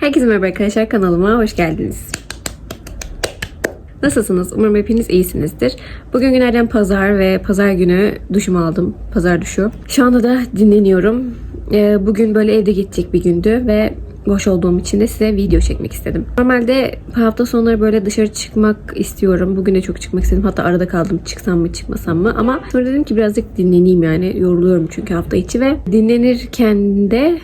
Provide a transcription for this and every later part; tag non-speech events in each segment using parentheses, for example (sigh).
Herkese merhaba arkadaşlar kanalıma hoş geldiniz. Nasılsınız? Umarım hepiniz iyisinizdir. Bugün günlerden pazar ve pazar günü duşumu aldım. Pazar duşu. Şu anda da dinleniyorum. Ee, Bugün böyle evde geçecek bir gündü ve boş olduğum için de size video çekmek istedim. Normalde hafta sonları böyle dışarı çıkmak istiyorum. Bugün de çok çıkmak istedim. Hatta arada kaldım çıksam mı çıkmasam mı. Ama sonra dedim ki birazcık dinleneyim yani. Yoruluyorum çünkü hafta içi ve dinlenirken de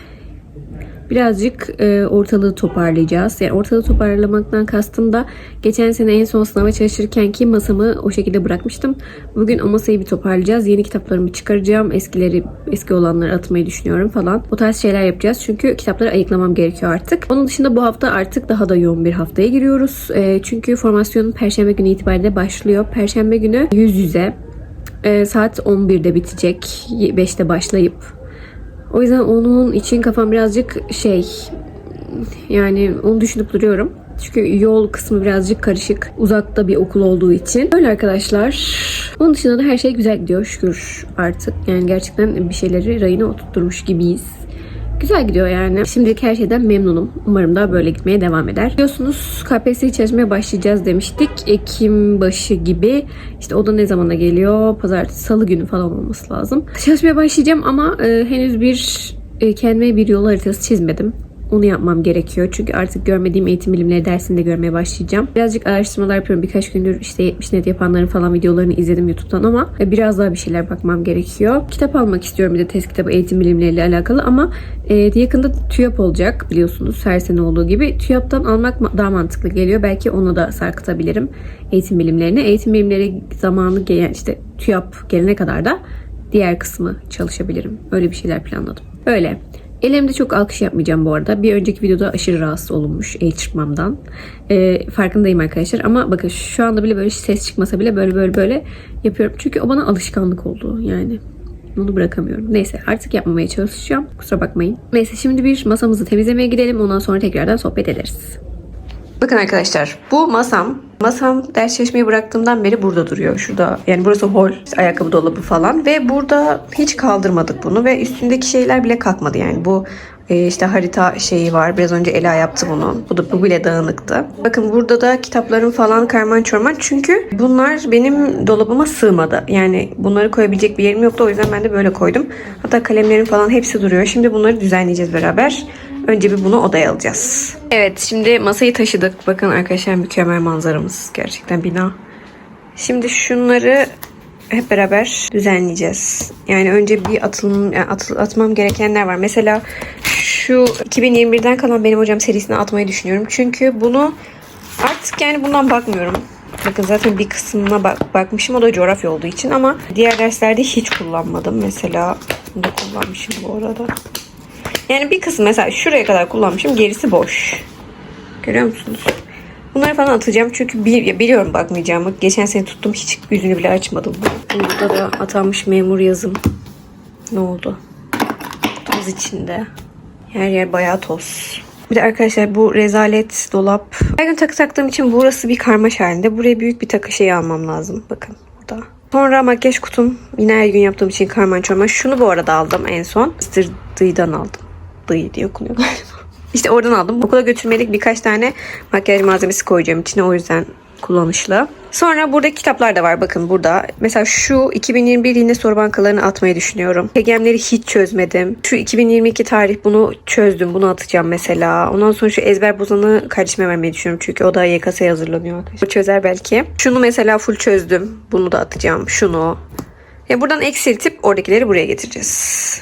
birazcık e, ortalığı toparlayacağız. Yani ortalığı toparlamaktan kastım da geçen sene en son sınava çalışırken ki masamı o şekilde bırakmıştım. Bugün o masayı bir toparlayacağız. Yeni kitaplarımı çıkaracağım. Eskileri, eski olanları atmayı düşünüyorum falan. O tarz şeyler yapacağız. Çünkü kitapları ayıklamam gerekiyor artık. Onun dışında bu hafta artık daha da yoğun bir haftaya giriyoruz. E, çünkü formasyonun perşembe günü itibariyle başlıyor. Perşembe günü yüz yüze e, saat 11'de bitecek. 5'te başlayıp o yüzden onun için kafam birazcık şey yani onu düşünüp duruyorum. Çünkü yol kısmı birazcık karışık. Uzakta bir okul olduğu için. Öyle arkadaşlar. Onun dışında da her şey güzel gidiyor şükür artık. Yani gerçekten bir şeyleri rayına oturtmuş gibiyiz. Güzel gidiyor yani. Şimdilik her şeyden memnunum. Umarım da böyle gitmeye devam eder. Biliyorsunuz KPSS'yi çalışmaya başlayacağız demiştik. Ekim başı gibi. İşte o da ne zamana geliyor? Pazartesi, salı günü falan olması lazım. Çalışmaya başlayacağım ama e, henüz bir e, kendime bir yol haritası çizmedim. Onu yapmam gerekiyor. Çünkü artık görmediğim eğitim bilimleri dersini de görmeye başlayacağım. Birazcık araştırmalar yapıyorum. Birkaç gündür işte 70 net yapanların falan videolarını izledim YouTube'dan ama e, biraz daha bir şeyler bakmam gerekiyor. Kitap almak istiyorum bir de test kitabı eğitim bilimleriyle alakalı ama e, yakında TÜYAP olacak biliyorsunuz her sene olduğu gibi. TÜYAP'tan almak ma- daha mantıklı geliyor. Belki onu da sarkıtabilirim eğitim bilimlerini. Eğitim bilimleri zamanı gelen işte TÜYAP gelene kadar da diğer kısmı çalışabilirim. Öyle bir şeyler planladım. Öyle. Elimde çok alkış yapmayacağım bu arada. Bir önceki videoda aşırı rahatsız olunmuş el çırpmamdan. Ee, farkındayım arkadaşlar ama bakın şu anda bile böyle ses çıkmasa bile böyle böyle böyle yapıyorum. Çünkü o bana alışkanlık oldu yani. Onu bırakamıyorum. Neyse artık yapmamaya çalışacağım. Kusura bakmayın. Neyse şimdi bir masamızı temizlemeye gidelim. Ondan sonra tekrardan sohbet ederiz. Bakın arkadaşlar bu masam. Masam ders çalışmayı bıraktığımdan beri burada duruyor. Şurada yani burası hol, işte ayakkabı dolabı falan ve burada hiç kaldırmadık bunu ve üstündeki şeyler bile kalkmadı yani bu e, işte harita şeyi var. Biraz önce Ela yaptı bunu. Bu da bu bile dağınıktı. Bakın burada da kitaplarım falan karman çorman. Çünkü bunlar benim dolabıma sığmadı. Yani bunları koyabilecek bir yerim yoktu. O yüzden ben de böyle koydum. Hatta kalemlerim falan hepsi duruyor. Şimdi bunları düzenleyeceğiz beraber. Önce bir bunu odaya alacağız. Evet şimdi masayı taşıdık. Bakın arkadaşlar mükemmel manzaramız. Gerçekten bina. Şimdi şunları hep beraber düzenleyeceğiz. Yani önce bir atılım, yani atıl- atmam gerekenler var. Mesela şu 2021'den kalan benim hocam serisine atmayı düşünüyorum. Çünkü bunu artık yani bundan bakmıyorum. Bakın zaten bir kısmına bak- bakmışım o da coğrafya olduğu için ama diğer derslerde hiç kullanmadım. Mesela bunu da kullanmışım bu arada. Yani bir kısmı mesela şuraya kadar kullanmışım gerisi boş. Görüyor musunuz? Bunları falan atacağım çünkü bil- biliyorum bakmayacağımı. Geçen sene tuttum hiç yüzünü bile açmadım. Burada da atanmış memur yazım. Ne oldu? Toz içinde. Her yer bayağı toz. Bir de arkadaşlar bu rezalet dolap. Her gün takı taktığım için burası bir karmaş halinde. Buraya büyük bir takı şeyi almam lazım. Bakın burada. Sonra makyaj kutum. Yine her gün yaptığım için karman çorman. Şunu bu arada aldım en son. Mr. Dıy'dan aldım. Dıy diye okunuyor galiba. İşte oradan aldım. Okula götürmelik birkaç tane makyaj malzemesi koyacağım içine. O yüzden kullanışlı. Sonra burada kitaplar da var. Bakın burada. Mesela şu 2021 yine soru bankalarını atmayı düşünüyorum. TGM'leri hiç çözmedim. Şu 2022 tarih bunu çözdüm. Bunu atacağım mesela. Ondan sonra şu ezber bozanı kardeşime vermeyi düşünüyorum. Çünkü o da YKS'ye hazırlanıyor arkadaşlar. Çözer belki. Şunu mesela full çözdüm. Bunu da atacağım. Şunu. Ya buradan eksiltip oradakileri buraya getireceğiz.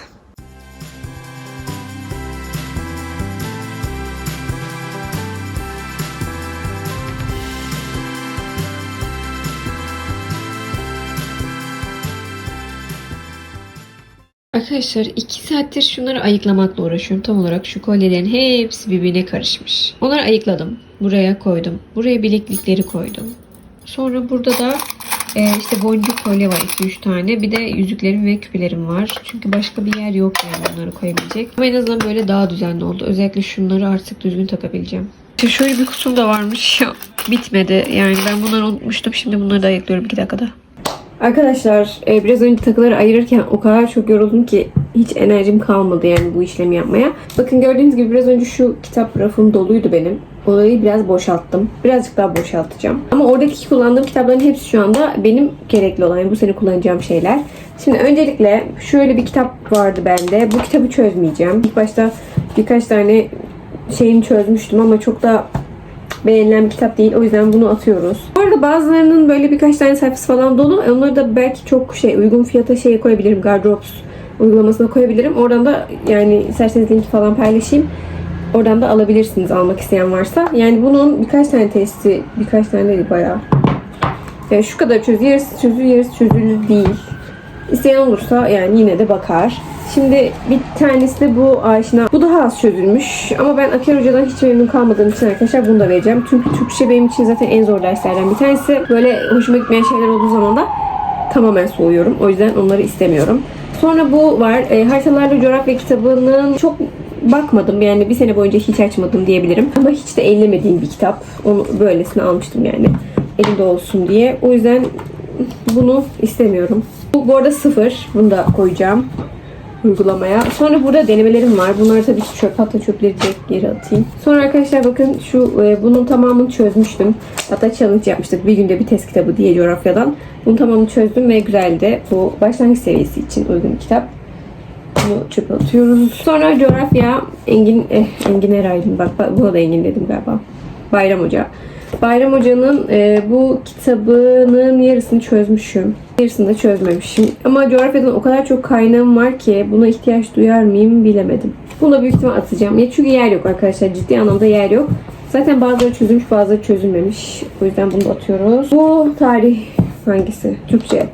Arkadaşlar iki saattir şunları ayıklamakla uğraşıyorum. Tam olarak şu kolyelerin hepsi birbirine karışmış. Onları ayıkladım. Buraya koydum. Buraya bileklikleri koydum. Sonra burada da e, işte boncuk kolye var 2-3 tane. Bir de yüzüklerim ve küpelerim var. Çünkü başka bir yer yok yani bunları koyabilecek. Ama en azından böyle daha düzenli oldu. Özellikle şunları artık düzgün takabileceğim. İşte şöyle bir kutum da varmış. (laughs) Bitmedi. Yani ben bunları unutmuştum. Şimdi bunları da ayıklıyorum 2 dakikada. Arkadaşlar e, biraz önce takıları ayırırken o kadar çok yoruldum ki hiç enerjim kalmadı yani bu işlemi yapmaya. Bakın gördüğünüz gibi biraz önce şu kitap rafım doluydu benim. Orayı biraz boşalttım. Birazcık daha boşaltacağım. Ama oradaki kullandığım kitapların hepsi şu anda benim gerekli olan, yani bu sene kullanacağım şeyler. Şimdi öncelikle şöyle bir kitap vardı bende. Bu kitabı çözmeyeceğim. İlk başta birkaç tane şeyini çözmüştüm ama çok da beğenilen bir kitap değil. O yüzden bunu atıyoruz. Bu arada bazılarının böyle birkaç tane sayfası falan dolu. Onları da belki çok şey uygun fiyata şeye koyabilirim. Gardrops uygulamasına koyabilirim. Oradan da yani isterseniz linki falan paylaşayım. Oradan da alabilirsiniz almak isteyen varsa. Yani bunun birkaç tane testi, birkaç tane değil bayağı. Yani şu kadar çöz, yarısı çözülür, yarısı çözülür değil. İsteyen olursa yani yine de bakar. Şimdi bir tanesi de bu aşina. Bu daha az çözülmüş. Ama ben Aker Hoca'dan hiç memnun kalmadığım için arkadaşlar bunu da vereceğim. Çünkü Türkçe benim için zaten en zor derslerden bir tanesi. Böyle hoşuma gitmeyen şeyler olduğu zaman da tamamen soğuyorum. O yüzden onları istemiyorum. Sonra bu var. E, haritalarla coğrafya kitabının çok bakmadım. Yani bir sene boyunca hiç açmadım diyebilirim. Ama hiç de ellemediğim bir kitap. Onu böylesine almıştım yani. Elimde olsun diye. O yüzden bunu istemiyorum. Bu, bu arada sıfır. Bunu da koyacağım uygulamaya. Sonra burada denemelerim var. Bunları tabii ki çöp hatta çöpleri direkt geri atayım. Sonra arkadaşlar bakın şu e, bunun tamamını çözmüştüm. Hatta challenge yapmıştık. Bir günde bir test kitabı diye coğrafyadan. Bunun tamamını çözdüm ve güzeldi. Bu başlangıç seviyesi için uygun bir kitap. Bunu çöpe atıyoruz. Sonra coğrafya Engin eh, Engin Eray'ın bak, buna da Engin dedim galiba. Bayram Hoca. Bayram Hoca'nın e, bu kitabının yarısını çözmüşüm. Yarısını da çözmemişim. Ama coğrafyadan o kadar çok kaynağım var ki buna ihtiyaç duyar mıyım bilemedim. Buna büyük ihtimal atacağım. Ya çünkü yer yok arkadaşlar. Ciddi anlamda yer yok. Zaten bazıları çözülmüş bazıları çözülmemiş. O yüzden bunu da atıyoruz. Bu tarih hangisi? Türkçe.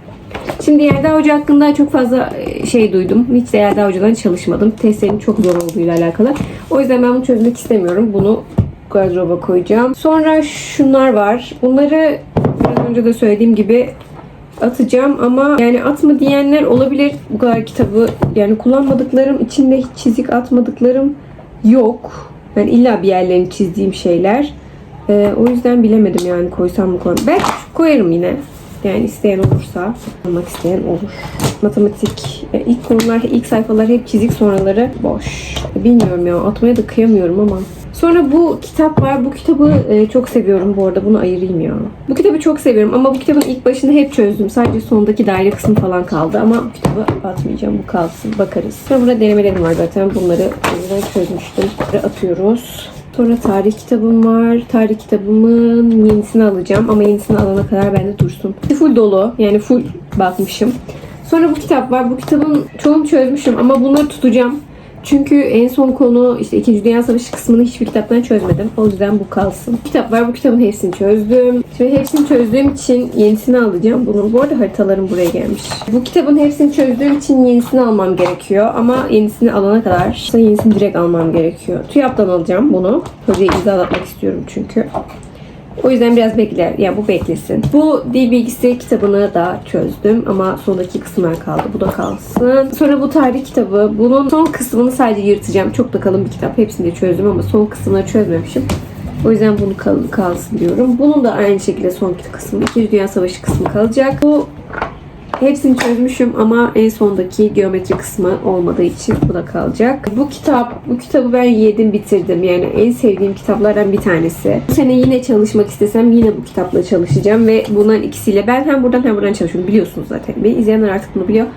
Şimdi Yelda Hoca hakkında çok fazla e, şey duydum. Hiç de Yelda Hoca'dan çalışmadım. Testlerin çok zor olduğuyla alakalı. O yüzden ben bunu çözmek istemiyorum. Bunu gardıroba koyacağım. Sonra şunlar var. Bunları biraz önce de söylediğim gibi atacağım ama yani atma diyenler olabilir bu kadar kitabı. Yani kullanmadıklarım, içinde hiç çizik atmadıklarım yok. Yani illa bir yerlerini çizdiğim şeyler. Ee, o yüzden bilemedim yani koysam mı koymam. Belki koyarım yine. Yani isteyen olursa, almak isteyen olur. Matematik, e, ilk konular, ilk sayfalar hep çizik sonraları boş. Bilmiyorum ya, atmaya da kıyamıyorum ama. Sonra bu kitap var. Bu kitabı e, çok seviyorum bu arada. Bunu ayırayım ya. Bu kitabı çok seviyorum ama bu kitabın ilk başını hep çözdüm. Sadece sondaki daire kısmı falan kaldı ama bu kitabı atmayacağım. Bu kalsın. Bakarız. Sonra burada denemelerim var zaten. Bunları çözmüştüm. Bunları atıyoruz. Sonra tarih kitabım var. Tarih kitabımın yenisini alacağım ama yenisini alana kadar bende dursun. Full dolu. Yani full bakmışım. Sonra bu kitap var. Bu kitabın çoğunu çözmüşüm ama bunları tutacağım. Çünkü en son konu işte 2. Dünya Savaşı kısmını hiçbir kitaptan çözmedim. O yüzden bu kalsın. Kitap var. Bu kitabın hepsini çözdüm. Şimdi hepsini çözdüğüm için yenisini alacağım bunun. Bu arada haritalarım buraya gelmiş. Bu kitabın hepsini çözdüğüm için yenisini almam gerekiyor. Ama yenisini alana kadar işte yenisini direkt almam gerekiyor. TÜYAP'tan alacağım bunu. Hocaya imzalatmak istiyorum çünkü. O yüzden biraz bekler. Yani bu beklesin. Bu dil bilgisi kitabını da çözdüm ama sondaki kısımlar kaldı. Bu da kalsın. Sonra bu tarih kitabı. Bunun son kısmını sadece yırtacağım. Çok da kalın bir kitap. Hepsini de çözdüm ama son kısımları çözmemişim. O yüzden bunu kal kalsın diyorum. Bunun da aynı şekilde son kısmı. İkinci Dünya Savaşı kısmı kalacak. Bu Hepsini çözmüşüm ama en sondaki geometri kısmı olmadığı için bu da kalacak. Bu kitap, bu kitabı ben yedim bitirdim. Yani en sevdiğim kitaplardan bir tanesi. Bu sene yine çalışmak istesem yine bu kitapla çalışacağım ve bunların ikisiyle ben hem buradan hem buradan çalışıyorum. Biliyorsunuz zaten. Beni izleyenler artık bunu biliyor.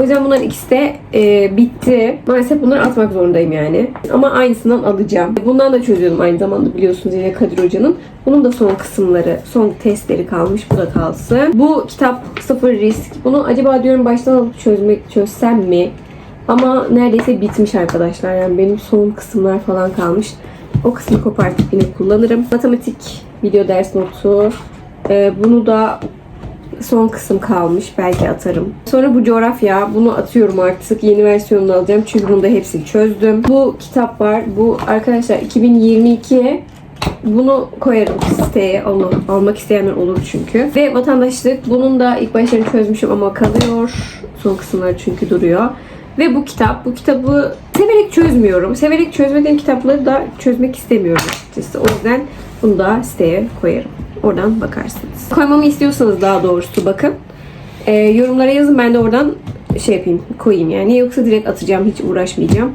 O yüzden bunların ikisi de e, bitti. Maalesef bunları atmak zorundayım yani. Ama aynısından alacağım. Bundan da çözüyordum aynı zamanda biliyorsunuz yine Kadir Hoca'nın. Bunun da son kısımları, son testleri kalmış. Bu da kalsın. Bu kitap sıfır risk. Bunu acaba diyorum baştan alıp çözmek çözsem mi? Ama neredeyse bitmiş arkadaşlar. Yani benim son kısımlar falan kalmış. O kısmı kopartıp yine kullanırım. Matematik video ders notu. Ee, bunu da son kısım kalmış. Belki atarım. Sonra bu coğrafya. Bunu atıyorum artık. Yeni versiyonunu alacağım. Çünkü bunda hepsini çözdüm. Bu kitap var. Bu arkadaşlar 2022 bunu koyarım siteye alın, almak isteyenler olur çünkü. Ve vatandaşlık bunun da ilk başlarını çözmüşüm ama kalıyor. Son kısımları çünkü duruyor. Ve bu kitap, bu kitabı severek çözmüyorum. Severek çözmediğim kitapları da çözmek istemiyorum açıkçası. O yüzden bunu da siteye koyarım. Oradan bakarsınız. Koymamı istiyorsanız daha doğrusu bakın. Ee, yorumlara yazın ben de oradan şey yapayım koyayım yani. Yoksa direkt atacağım hiç uğraşmayacağım.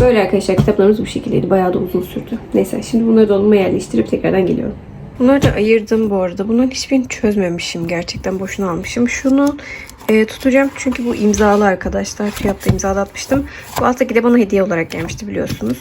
Böyle arkadaşlar kitaplarımız bu şekildeydi. Bayağı da uzun sürdü. Neyse şimdi bunları dolma yerleştirip tekrardan geliyorum. Bunları da ayırdım bu arada. Bunların hiçbirini çözmemişim. Gerçekten boşuna almışım. Şunu e, tutacağım çünkü bu imzalı arkadaşlar. Fiyatta imzalatmıştım. Bu alttaki de bana hediye olarak gelmişti biliyorsunuz.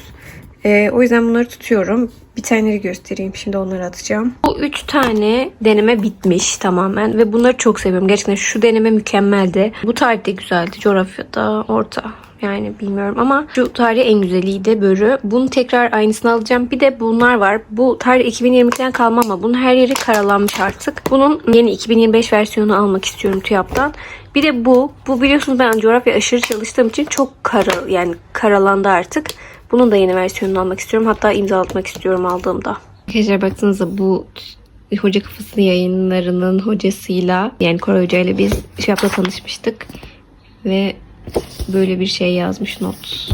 E, o yüzden bunları tutuyorum. Bir taneleri göstereyim. Şimdi onları atacağım. Bu üç tane deneme bitmiş tamamen. Ve bunları çok seviyorum. Gerçekten şu deneme mükemmeldi. Bu tarih de güzeldi. Coğrafyada orta. Yani bilmiyorum ama şu tarih en güzeliydi börü. Bunu tekrar aynısını alacağım. Bir de bunlar var. Bu tarih 2022'den kalma ama bunun her yeri karalanmış artık. Bunun yeni 2025 versiyonu almak istiyorum TÜYAP'tan. Bir de bu. Bu biliyorsunuz ben coğrafya aşırı çalıştığım için çok kara yani karalandı artık. Bunun da yeni versiyonunu almak istiyorum. Hatta imzalatmak istiyorum aldığımda. Arkadaşlar baksanıza bu Hoca Kafası yayınlarının hocasıyla yani Koray Hoca ile biz TÜYAP'la tanışmıştık. Ve böyle bir şey yazmış not.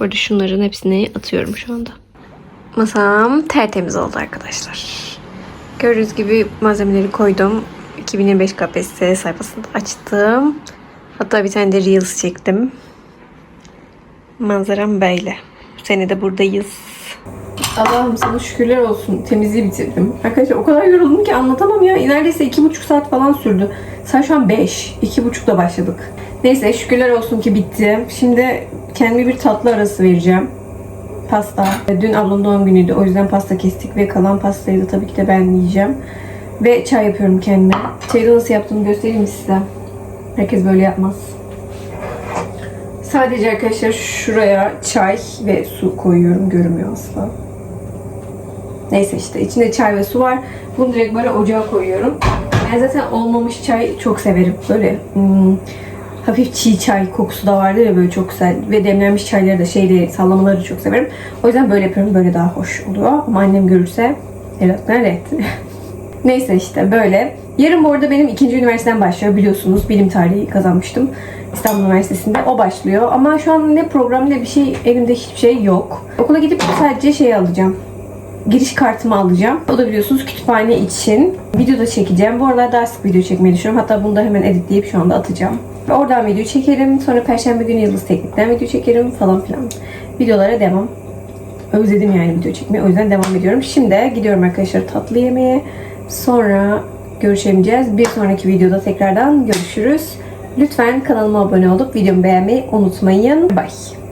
Bu arada şunların hepsini atıyorum şu anda. Masam tertemiz oldu arkadaşlar. Gördüğünüz gibi malzemeleri koydum. 2025 KPSS sayfasında açtım. Hatta bir tane de Reels çektim. Manzaram böyle. Bu sene de buradayız. Allah'ım sana şükürler olsun. Temizliği bitirdim. Arkadaşlar o kadar yoruldum ki anlatamam ya. Neredeyse iki buçuk saat falan sürdü. Saat şu an beş. İki buçukta başladık. Neyse şükürler olsun ki bitti. Şimdi kendime bir tatlı arası vereceğim. Pasta. Dün ablamın doğum günüydü. O yüzden pasta kestik ve kalan pastayı da tabii ki de ben yiyeceğim. Ve çay yapıyorum kendime. Çayı nasıl yaptığımı göstereyim size? Herkes böyle yapmaz. Sadece arkadaşlar şuraya çay ve su koyuyorum. Görünmüyor asla. Neyse işte içinde çay ve su var. Bunu direkt böyle ocağa koyuyorum. Ben zaten olmamış çay çok severim. Böyle hmm, hafif çiğ çay kokusu da vardır ya böyle çok güzel. Ve demlenmiş çayları da şeyde sallamaları çok severim. O yüzden böyle yapıyorum. Böyle daha hoş oluyor. Ama annem görürse evet evet. (laughs) Neyse işte böyle. Yarın bu arada benim ikinci üniversiteden başlıyor biliyorsunuz. Bilim tarihi kazanmıştım. İstanbul Üniversitesi'nde. O başlıyor. Ama şu an ne program ne bir şey elimde hiçbir şey yok. Okula gidip sadece şey alacağım giriş kartımı alacağım. O da biliyorsunuz kütüphane için. Video da çekeceğim. Bu aralar daha sık video çekmeyi düşünüyorum. Hatta bunu da hemen editleyip şu anda atacağım. Ve oradan video çekerim. Sonra Perşembe günü Yıldız Teknik'ten video çekerim falan filan. Videolara devam. Özledim yani video çekmeyi. O yüzden devam ediyorum. Şimdi gidiyorum arkadaşlar tatlı yemeye. Sonra görüşemeyeceğiz. Bir sonraki videoda tekrardan görüşürüz. Lütfen kanalıma abone olup videomu beğenmeyi unutmayın. Bye.